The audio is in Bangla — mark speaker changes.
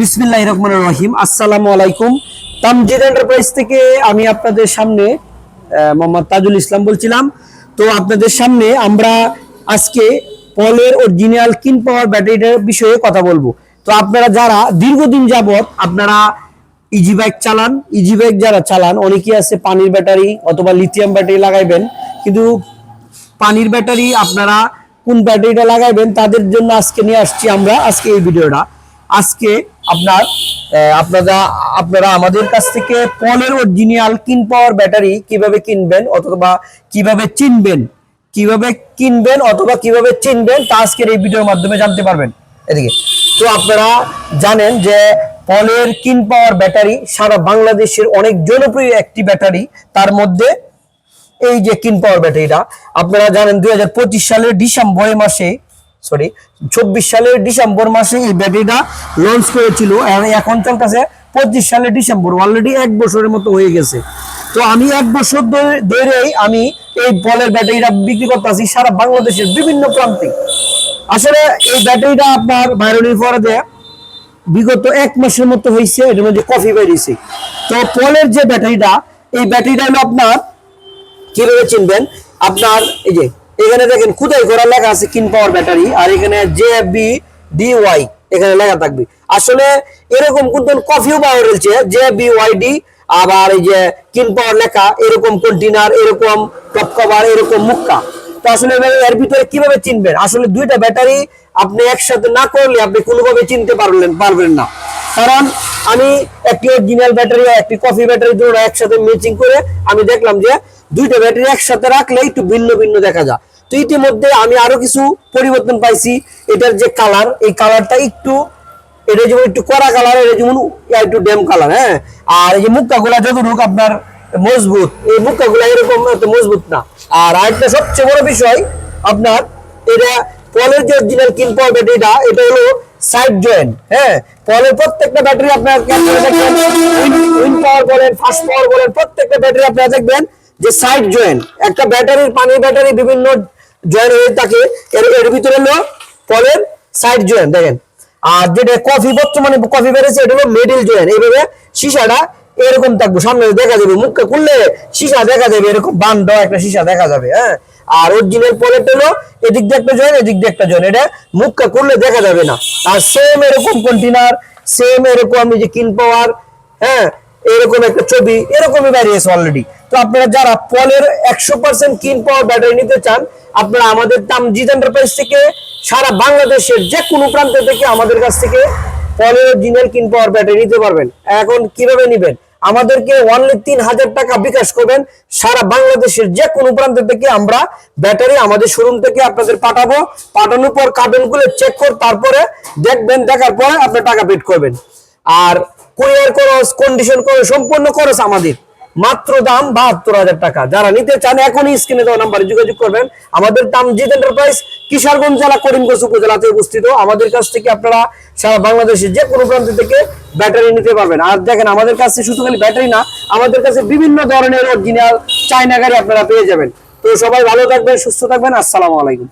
Speaker 1: বিসমিল্লাহ রহমান রহিম। আসসালামু আলাইকুম। তামজিদ এন্টারপ্রাইজ থেকে আমি আপনাদের সামনে মোহাম্মদ তাজুল ইসলাম বলছিলাম। তো আপনাদের সামনে আমরা আজকে পলের অরিজিনাল কিন পাওয়ার ব্যাটারিটার বিষয়ে কথা বলব। তো আপনারা যারা দীর্ঘদিন যাবত আপনারা ইজি বাইক চালান ইজি বাইক যারা চালান, অনেকেই আছে পানির ব্যাটারি অথবা লিথিয়াম ব্যাটারি লাগাইবেন। কিন্তু পানির ব্যাটারি আপনারা কোন ব্যাটারিটা লাগাইবেন, তাদের জন্য আজকে নিয়ে আসছি আমরা আজকে এই ভিডিওটা। আজকে আপনার আপনারা আপনারা আমাদের কাছ থেকে পলের অরিজিনাল কিন পাওয়ার ব্যাটারি কীভাবে কিনবেন অথবা কীভাবে চিনবেন? কীভাবে কিনবেন অথবা কীভাবে চিনবেন তা আজকের এই ভিডিওর মাধ্যমে জানতে পারবেন। এদিকে, তো আপনারা জানেন যে পলের কিন পাওয়ার ব্যাটারি সারা বাংলাদেশের অনেক জনপ্রিয় একটি ব্যাটারি, তার মধ্যে এই যে কিন পাওয়ার ব্যাটারিটা, আপনারা জানেন দুই হাজার পঁচিশ সালের ডিসেম্বর মাসে সরি চব্বিশ সালের ডিসেম্বর মাসে এই ব্যাটারিটা লঞ্চ করেছিল এখন চলতেছে পঁচিশ সালের ডিসেম্বর অলরেডি এক বছরের মতো হয়ে গেছে। তো আমি এক বছর ধরে, ধরেই আমি এই বলের ব্যাটারিটা বিক্রি করতেছি সারা বাংলাদেশের বিভিন্ন প্রান্তে। আসলে এই ব্যাটারিটা আপনার পরে দেয় বিগত এক মাসের মতো হয়েছে এটার মধ্যে কফি বেরিয়েছে। তো পলের যে ব্যাটারিটা এই ব্যাটারিটা হলো আপনার, কীভাবে চিনবেন? আপনার এই যে এখানে দেখেন খুদাই করা লেখা আছে কিন পাওয়ার ব্যাটারি আর এখানে জে বি ডি ওয়াই এখানে লেখা থাকবে। আসলে এরকম কিন্তু কফিও পাওয়া রয়েছে জে বি ওয়াই ডি আবার এই যে কিন পাওয়ার লেখা, এরকম কন্টেনার এরকম টপ কভার এরকম মুক্কা। তো আসলে এর ভিতরে কীভাবে চিনবেন? আসলে দুইটা ব্যাটারি আপনি একসাথে না করলে আপনি কোনোভাবে চিনতে পারলেন পারবেন না। কারণ আমি একটি অরিজিনাল ব্যাটারি আর একটি কফি ব্যাটারি দুটো একসাথে ম্যাচিং করে আমি দেখলাম যে দুইটা ব্যাটারি একসাথে রাখলে একটু ভিন্ন ভিন্ন দেখা যায়। তো ইতিমধ্যে আমি আরও কিছু পরিবর্তন পাইছি। এটার যে কালার এই কালারটা একটু, এটা যেমন একটু কড়া কালার এটা যেমন একটু ড্যাম কালার হ্যাঁ? আর এই যে মুক্কাগুলা যতটুকু আপনার মজবুত, এই মুক্কাগুলা এরকম এত মজবুত না। আর আরেকটা সবচেয়ে বড় বিষয়, আপনার এটা পলের যে অরিজিনাল কিন পাওয়ার ব্যাটারিটা এটা হলো সাইড জয়েন্ট হ্যাঁ? পলের প্রত্যেকটা ব্যাটারি আপনার উইন পাওয়ার বলেন ফাস্ট পাওয়ার বলেন প্রত্যেকটা ব্যাটারি আপনারা দেখবেন যে সাইড জয়েন্ট একটা ব্যাটারির পানির ব্যাটারি বিভিন্ন জয়েন্ট হয়ে থাকে, এর এর ভিতরে হলো পলের সাইড জয়েন্ট দেখেন। আর যেটা কফি বর্তমানে কফি বেড়েছে, এটা হলো মিডিল জয়েন্ট এইভাবে সীসাটা এরকম থাকবে, সামনে দেখা যাবে, মুখটা খুললে সীসা দেখা যাবে, এরকম বান দেওয়া একটা সীসা দেখা যাবে হ্যাঁ? আর অরিজিনাল পলেট হলো এদিক দিয়ে একটা জয়েন্ট এদিক দিয়ে একটা জয়েন্ট এটা মুখটা করলে দেখা যাবে না। আর সেম এরকম কন্টেনার সেম এরকম এই যে কিন পাওয়ার হ্যাঁ এরকম একটা ছবি, এরকমই বেরিয়েছে অলরেডি তো আপনারা যারা পলের একশো পার্সেন্ট কিন পাওয়ার ব্যাটারি নিতে চান, আপনারা আমাদের তামজিদ এন্টারপ্রাইজ থেকে সারা বাংলাদেশের যে কোনো প্রান্ত থেকে আমাদের কাছ থেকে পলের অরিজিনাল কিন পাওয়ার ব্যাটারি নিতে পারবেন। এখন কীভাবে নিবেন? আমাদেরকে অনলি তিন হাজার টাকা বিকাশ করবেন। সারা বাংলাদেশের যে কোনো প্রান্ত থেকে আমরা ব্যাটারি আমাদের শোরুম থেকে আপনাদের পাঠাবো। পাঠানোর পর কাবেনগুলো চেক কর, তারপরে দেখবেন, দেখার পরে আপনি টাকা পেড করবেন। আর কুরিয়ার খরচ কন্ডিশন খরচ, সম্পূর্ণ খরচ আমাদের। মাত্র দাম বাহাত্তর হাজার টাকা। যারা নিতে চান, এখনই স্ক্রিনে দেওয়া নাম্বারে যোগাযোগ করবেন। আমাদের তামজিদ এন্টারপ্রাইজ কিশোরগঞ্জ জেলা, করিমগঞ্জ উপজেলাতে অবস্থিত আমাদের কাছ থেকে আপনারা সারা বাংলাদেশের যে কোনো প্রান্ত থেকে ব্যাটারি নিতে পারবেন। আর দেখেন, আমাদের কাছে শুধু খালি ব্যাটারি না, আমাদের কাছে বিভিন্ন ধরনের অরিজিনাল চায়না গাড়ি আপনারা পেয়ে যাবেন। তো সবাই ভালো থাকবেন, সুস্থ থাকবেন। আসসালামু আলাইকুম।